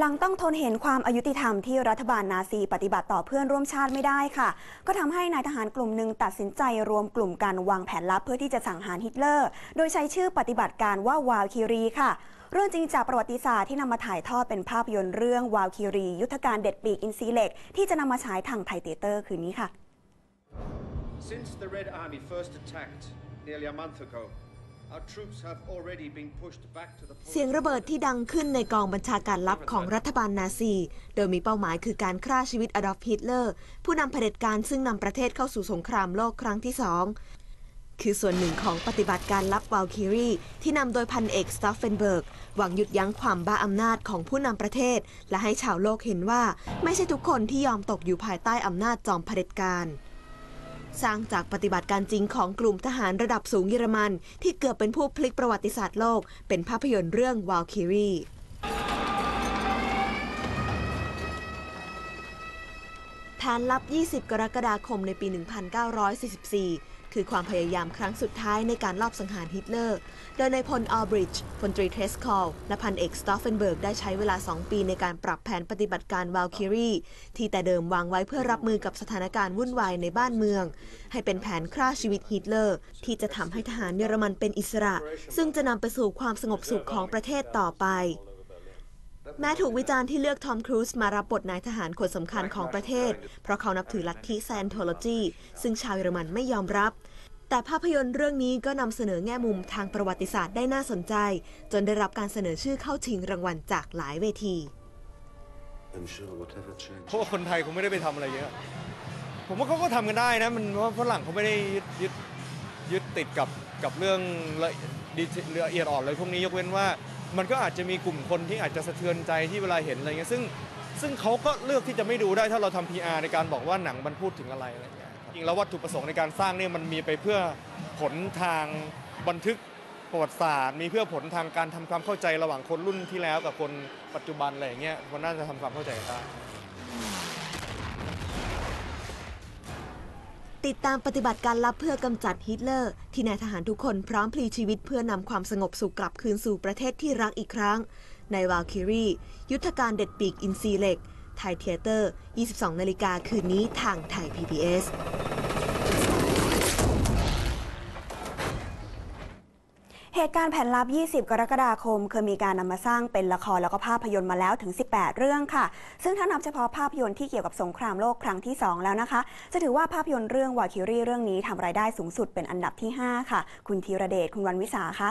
หลังต้องทนเห็นความอายุติธรรมที่รัฐบาลนาซีปฏิบัติต่อเพื่อนร่วมชาติไม่ได้ค่ะ ก็ทำให้นายทหารกลุ่มหนึ่งตัดสินใจรวมกลุ่มกันวางแผนลับเพื่อที่จะสังหารฮิตเลอร์ โดยใช้ชื่อปฏิบัติการว่าวาลคิรีค่ะ เรื่องจริงจากประวัติศาสตร์ที่นำมาถ่ายทอดเป็นภาพยนตร์เรื่องวาลคิรี ยุทธการเด็ดปีกอินซีเล็กที่จะนำมาฉายทางไทยเตเตอร์คืนนี้ค่ะ Since the Red Army first attacked nearly a month ago, เสียงระเบิดที่ดังขึ้นในกองบัญชาการลับของรัฐบาลนาซี โดยมีเป้าหมายคือการฆ่าชีวิตอดอล์ฟฮิตเลอร์ ผู้นำเผด็จการซึ่งนำประเทศเข้าสู่สงครามโลกครั้งที่สองคือส่วนหนึ่งของปฏิบัติการลับวาลคิรีที่นำโดยพันเอกสตาฟเฟนเบิร์ก หวังหยุดยั้งความบ้าอำนาจของผู้นำประเทศ และให้ชาวโลกเห็นว่าไม่ใช่ทุกคนที่ยอมตกอยู่ภายใต้อำนาจจอมเผด็จการ สร้างจากปฏิบัติการจริงของกลุ่มทหารระดับสูงเยอรมัน ที่เกือบเป็นผู้พลิกประวัติศาสตร์โลก เป็นภาพยนตร์เรื่องวาลคิรีแผนลับ 20 กรกฎาคมในปี 1944 คือความพยายามครั้งสุดท้ายในการลอบสังหารฮิตเลอร์ โดยในายพลอัลบริดจ์พลตรีเทสคอล และพันเอกสตอฟเฟนเบิร์กได้ใช้เวลา 2 ปีในการปรับแผนปฏิบัติการวาลคิรีที่แต่เดิมวางไว้เพื่อรับมือกับสถานการณ์วุ่นวายในบ้านเมือง ให้เป็นแผนฆ่าชีวิตฮิตเลอร์ ที่จะทำให้ทหารเยอรมันเป็นอิสระ ซึ่งจะนำไปสู่ความสงบสุขของประเทศต่อไป แม้ถูกวิจารณ์ที่เลือกทอมครูซมารับบทนายทหารคนสำคัญของประเทศ เพราะเขานับถือลัทธิไซนโทโลจีซึ่งชาวเยอรมันไม่ยอมรับ แต่ภาพยนตร์เรื่องนี้ก็นำเสนอแง่มุมทางประวัติศาสตร์ได้น่าสนใจ จนได้รับการเสนอชื่อเข้าชิงรางวัลจากหลายเวทีเพราะคนไทยคงไม่ได้ไปทำอะไรเยอะ ผมว่าเขาก็ทำกันได้นะ มันว่าฝรั่งเขาไม่ได้ยึดยึดยึดติดกับกับเรื่องละเอียดอ่อนเลยพวกนี้ยกเว้นว่า มันก็อาจจะมีกลุ่มคนที่อาจจะสะเทือนใจที่เวลาเห็นอะไรเงี้ยซึ่งซึ่งเขาก็เลือกที่จะไม่ดูได้ถ้าเราทำ PR ในการบอกว่าหนังมันพูดถึงอะไรอะไรเงี้ยจริงแล้ววัตถุประสงค์ในการสร้างเนี่ยมันมีไปเพื่อผลทางบันทึกประวัติศาสตร์ มีเพื่อผลทางการทำความเข้าใจระหว่างคนรุ่นที่แล้วกับคนปัจจุบันอะไรเงี้ยมันน่าจะทำความเข้าใจกันได้ ติดตามปฏิบัติการลับเพื่อกำจัดฮิตเลอร์ ที่นายทหารทุกคนพร้อมพลีชีวิตเพื่อนำความสงบสุขกลับคืนสู่ประเทศที่รักอีกครั้ง ในวาลคิรี ยุทธการเด็ดปีกอินซีเหล็ก ไทยเทเตอร์ 22 นาฬิกาคืนนี้ทางไทย PBS เหตุการณ์แผ่นลับ 20 กรกฎาคม เคยมีการนำมาสร้างเป็นละครแล้วก็ภาพยนตร์มาแล้วถึง 18 เรื่องค่ะ ซึ่งถ้านับเฉพาะภาพยนตร์ที่เกี่ยวกับสงครามโลกครั้งที่ 2 แล้วนะคะ จะถือว่าภาพยนตร์เรื่องวาคิรีเรื่องนี้ทำรายได้สูงสุดเป็นอันดับที่ 5 ค่ะ คุณธีรเดช คุณวันวิสาคะ